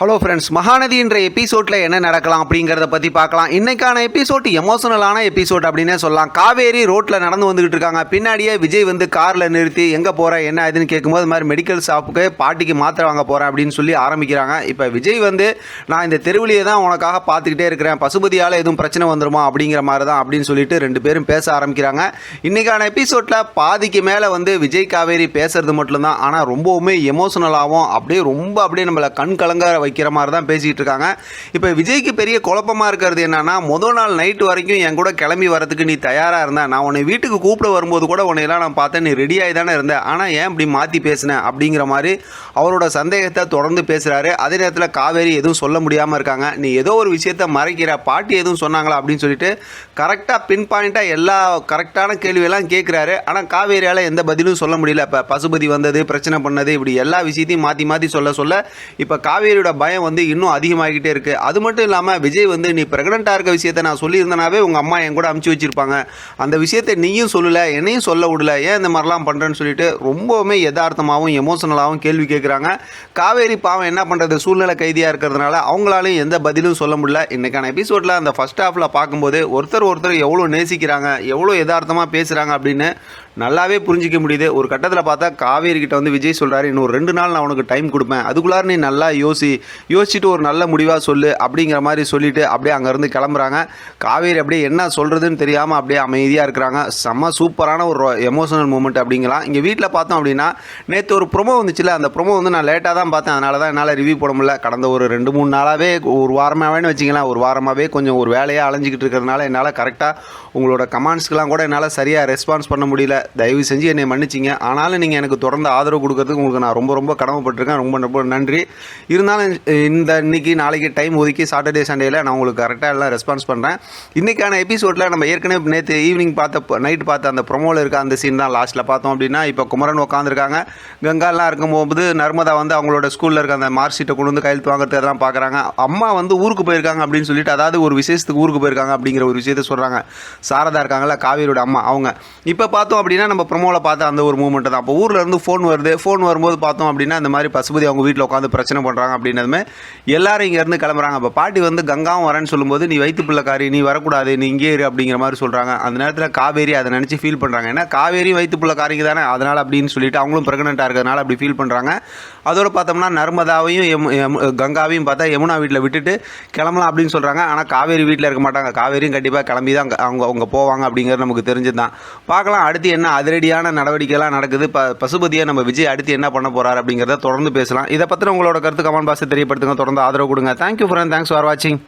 Hello friends மகாநதின்ற எபிசோடில் என்ன நடக்கலாம் அப்படிங்கிறத பற்றி பார்க்கலாம். இன்னைக்கான எபிசோட் எமோஷனலான எபிசோட் அப்படின்னே சொல்லலாம். காவேரி ரோட்டில் நடந்து வந்துகிட்டு இருக்காங்க. பின்னாடியே விஜய் வந்து காரில் நிறுத்தி எங்கே போகிற என்ன ஆகுதுன்னு கேட்கும்போது மாதிரி மெடிக்கல் ஷாப்புக்கு பாட்டிக்கு மாத்திரை வாங்க போகிறேன் அப்படின்னு சொல்லி ஆரம்பிக்கிறாங்க. இப்போ விஜய் வந்து நான் இந்த தெருவிலேயே தான் உனக்காக பார்த்துக்கிட்டே இருக்கிறேன். பசுபதியால் எதுவும் பிரச்சனை வந்துருமா அப்படிங்கிற மாதிரி தான் அப்படின்னு சொல்லிட்டு ரெண்டு பேரும் பேச ஆரம்பிக்கிறாங்க. இன்னைக்கான எபிசோட்டில் பாதிக்கு மேலே வந்து விஜய் காவேரி பேசுறது மட்டும்தான். ஆனால் ரொம்பவுமே எமோஷனலாகவும் அப்படியே ரொம்ப அப்படியே நம்மளை கண் கலங்க வைக்கிற மாதிரி தான் பேசிகிட்டு இருக்காங்க. இப்போ விஜய்க்கு பெரிய குழப்பமாக இருக்கிறது என்னன்னா முதல் நாள் நைட்டு வரைக்கும் என் கூட கிளம்பி வரதுக்கு நீ தயாராக இருந்தேன் நான் உன்னை வீட்டுக்கு கூப்பிட வரும்போது கூட உன்னையெல்லாம் நான் பார்த்தேன். நீ ரெடியாகி தானே இருந்தேன் ஆனால் ஏன் இப்படி மாற்றி பேசினேன் அப்படிங்கிற மாதிரி அவரோட சந்தேகத்தை தொடர்ந்து பேசுகிறாரு அதே நேரத்தில் காவேரி எதுவும் சொல்ல முடியாமல் இருக்காங்க. நீ ஏதோ ஒரு விஷயத்த மறைக்கிற. பாட்டி எதுவும் சொன்னாங்களா அப்படின்னு சொல்லிட்டு கரெக்டாக பின் பாயிண்ட்டாக எல்லா கரெக்டான கேள்வியெல்லாம் கேட்குறாரு ஆனால் காவேரியால் எந்த பதிலும் சொல்ல முடியல. இப்போ பசுபதி வந்தது பிரச்சனை பண்ணது இப்படி எல்லா விஷயத்தையும் மாற்றி மாற்றி சொல்ல சொல்ல இப்போ காவேரியோட பயம் வந்து இன்னும் அதிகமாகிக்கிட்டே இருக்குது அது மட்டும் இல்லாமல் விஜய் வந்து நீ ப்ரெக்னெண்ட்டாக இருக்க விஷயத்தை நான் சொல்லியிருந்தனாவே உங்கள் அம்மா என் கூட அமுச்சு வச்சிருப்பாங்க. அந்த விஷயத்தை நீயும் சொல்லலை என்னையும் சொல்ல விடல ஏன் இந்த மாதிரிலாம் பண்ணுறேன்னு சொல்லிட்டு ரொம்பவுமே யதார்த்தமாகவும் எமோஷனலாகவும் கேள்வி கேட்குறாங்க காவேரி பாவம் என்ன பண்ணுறது சூழ்நிலை கைதியாக இருக்கிறதுனால அவங்களாலையும் எந்த பதிலும் சொல்ல முடியல. இன்றைக்கான எபிசோடில் அந்த ஃபஸ்ட் ஹாஃபில் பார்க்கும்போது ஒருத்தர் ஒருத்தர் எவ்வளோ நேசிக்கிறாங்க எவ்வளோ யதார்த்தமாக பேசுகிறாங்க அப்படின்னு நல்லாவே புரிஞ்சிக்க முடியுது. ஒரு கட்டத்தில் பார்த்தா காவேரி கிட்ட வந்து விஜய் சொல்கிறாரு இன்னும் ரெண்டு நாள் நான் உனக்கு டைம் கொடுப்பேன். அதுக்குள்ளார நீ நல்லா யோசி யோசிச்சுட்டு ஒரு நல்ல முடிவாக சொல்லு அப்படிங்கிற மாதிரி சொல்லிட்டு அப்படியே அங்கேருந்து கிளம்புறாங்க. காவேரி அப்படியே என்ன சொல்கிறதுன்னு தெரியாமல் அப்படியே அமைதியாக இருக்கிறாங்க. செம்ம சூப்பரான ஒரு எமோஷனல் மூமெண்ட் அப்படிங்கலாம். இங்கே வீட்டில் பார்த்தோம் அப்படின்னா நேற்று ஒரு ப்ரொமோ வந்துச்சுல அந்த ப்ரொமோ வந்து நான் லேட்டாக தான் பார்த்தேன். அதனால தான் என்னால் ரிவ்யூ போட முடியல. கடந்த ஒரு ரெண்டு மூணு நாளாகவே ஒரு வாரமாகவேன்னு வச்சிங்களேன் ஒரு வாரமாகவே கொஞ்சம் ஒரு வேலையாக அலைஞ்சிக்கிட்டு இருக்கிறதுனால என்னால் கரெக்டாக உங்களோட கமெண்ட்ஸ்க்கெலாம் கூட என்னால் சரியாக ரெஸ்பான்ஸ் பண்ண முடியல. தயவு செஞ்சு என்னை மன்னிச்சிங்க. ஆனாலும் நீங்கள் எனக்கு தொடர்ந்து ஆதரவு கொடுக்கறதுக்கு உங்களுக்கு நான் ரொம்ப ரொம்ப கடமைப்பட்டிருக்கேன். ரொம்ப ரொம்ப நன்றி. இருந்தாலும் இந்த இன்னைக்கு நாளைக்கு டைம் ஒதுக்கி சாட்டர்டே சண்டேயில் நான் உங்களுக்கு கரெக்டாக எல்லாம் ரெஸ்பான்ஸ் பண்ணுறேன் இன்றைக்கான எபிசோடில் நம்ம ஏற்கனவே நேற்று ஈவினிங் பார்த்த நைட் பார்த்த அந்த ப்ரொமோவில் இருக்க அந்த சீன் தான் லாஸ்ட்டில் பார்த்தோம் அப்படின்னா இப்போ குமரன் உட்காந்துருக்காங்க கங்காலாம் இருக்கும்போது நர்மதா வந்து அவங்களோட ஸ்கூலில் இருக்க அந்த மார்க் ஷீட்டை கொண்டு வந்து கையெழுத்து வாங்குறது அதெல்லாம் பார்க்குறாங்க அம்மா வந்து ஊருக்கு போயிருக்காங்க அப்படின்னு சொல்லிட்டு அதாவது ஒரு விசேஷத்துக்கு ஊருக்கு போயிருக்காங்க அப்படிங்கிற ஒரு விஷயத்த சொல்கிறாங்க சாரதா இருக்காங்களா காவேரியோட அம்மா அவங்க. இப்போ பார்த்தோம் அப்படின்னா நம்ம ப்ரொமோவில் பார்த்த அந்த ஒரு மூமெண்ட் தான். அப்போ ஊரில் இருந்து ஃபோன் வருது. ஃபோன் வரும்போது பார்த்தோம் அப்படின்னா இந்த மாதிரி பசுபதி அவங்க வீட்டில் உட்காந்து பிரச்சனை பண்ணுறாங்க அப்படின்னதுமே எல்லாரும் இங்கேருந்து கிளம்புறாங்க. அப்போ பாட்டி வந்து கங்காவும் வரேன்னு சொல்லும்போது நீ வயிற்று பிள்ளைக்காரி நீ வரக்கூடாது நீ இங்கே இரு அப்படிங்கிற மாதிரி சொல்கிறாங்க அந்த நேரத்தில் காவேரி அதை நினச்சி ஃபீல் பண்ணுறாங்க ஏன்னா காவேரி வயிற்று பிள்ளைக்காரிங்க தானே. அதனால் அப்படின்னு சொல்லிட்டு அவங்களும் ப்ரெக்னெண்ட்டாக இருக்கிறதுனால அப்படி ஃபீல் பண்ணுறாங்க அதோடு பார்த்தோம்னா நர்மதாவையும் எம் எம் கங்காவையும் பார்த்தா யமுனா வீட்டில் விட்டுட்டு கிளம்பலாம் அப்படின்னு சொல்கிறாங்க ஆனால் காவேரி வீட்டில் இருக்க மாட்டாங்க. காவேரியும் கண்டிப்பாக கிளம்பி தான் அவங்க அவங்க போவாங்க அப்படிங்கிறது நமக்கு தெரிஞ்சுதான். பார்க்கலாம் அடுத்து என்ன அதிரடியான நடவடிக்கைலாம் நடக்குது. ப பசுபதியை நம்ம விஜய் அடுத்து என்ன பண்ண போகிறார் அப்படிங்கிறத தொடர்ந்து பேசலாம். இதை பற்றின உங்களோட கருத்து கமெண்ட் பாக்ஸை தெரியப்படுத்துங்க. தொடர்ந்து ஆதரவு கொடுங்க. தேங்க்யூ ஃப்ரெண்ட் தேங்க்ஸ் ஃபார் வாட்சிங்